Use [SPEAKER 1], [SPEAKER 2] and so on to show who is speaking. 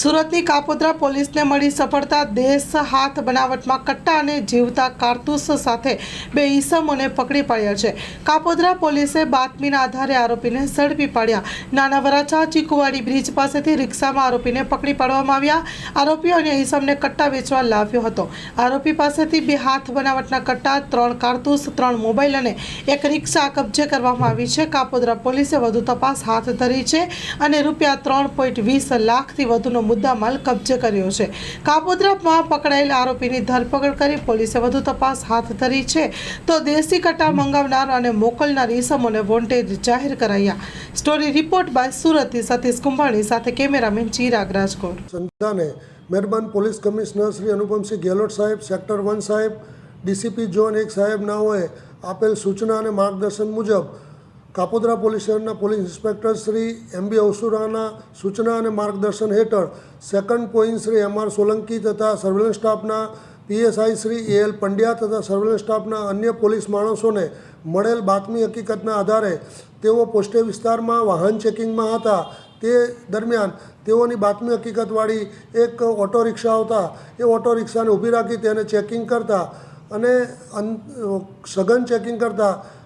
[SPEAKER 1] સુરતની કાપોદ્રા પોલીસને મળી સફળતા દેશ હાથ બનાવટમાં કટ્ટા અને જીવતા કારતૂસ સાથે બે ઈસમોને પકડી પાડ્યા છે. કાપોદ્રા પોલીસે બાતમીના આધારે આરોપીને ઝડપી પાડ્યા. નાના વરાછા ચીકુવાડી બ્રિજ પાસેથી રિક્ષામાં આરોપીને પકડી પાડવામાં આવ્યા. આરોપીઓ અને ઈસમને કટ્ટા વેચવા લાવ્યો હતો. આરોપી પાસેથી બે હાથ બનાવટના કટ્ટા, ત્રણ કારતૂસ, ત્રણ મોબાઈલ અને એક રિક્ષા કબજે કરવામાં આવી છે. કાપોદ્રા પોલીસે વધુ તપાસ હાથ ધરી છે અને રૂપિયા ત્રણ પોઈન્ટ વીસ લાખથી વધુનો મુદ્દામાલ કબજે કર્યો છે. કાપોદ્રામાં પકડાયેલ આરોપીની ધરપકડ કરી પોલીસે વધુ તપાસ હાથ ધરી છે. તો દેશી કટા મંગાવનાર અને મોકલનાર ઈસમોને વોન્ટેડ જાહેર કરાયા. સ્ટોરી રિપોર્ટ બાય સુરતથી સતીશ કુંભાણી સાથે કેમેરામેન ચિરાગ રાજકોટ.
[SPEAKER 2] સંધાને મહેરબાન પોલીસ કમિશનર શ્રી અનુપમસિંહ ગેહલોત સાહેબ, સેક્ટર વન સાહેબ, ડીસીપી ઝોન એક સાહેબ નાઓએ આપેલ સૂચના અને માર્ગદર્શન મુજબ કાપોદ્રા પોલીસ સ્ટેશનના police inspector Shri M B અવસુરાના સૂચના અને માર્ગદર્શન હેઠળ second point Shri M R Solanki તથા સર્વેલન્સ સ્ટાફના PSI Shri A L Pandya તથા સર્વેલન્સ સ્ટાફના અન્ય પોલીસ માણસોને મળેલ બાતમી હકીકતના આધારે તેઓ પોસ્ટે વિસ્તારમાં વાહન ચેકિંગમાં હતા. તે દરમિયાન તેઓની બાતમી હકીકતવાળી એક ઓટો રિક્ષા આવતા એ ઓટો રિક્ષાને ઊભી રાખી તેને ચેકિંગ કરતા અને સઘન ચેકિંગ કરતા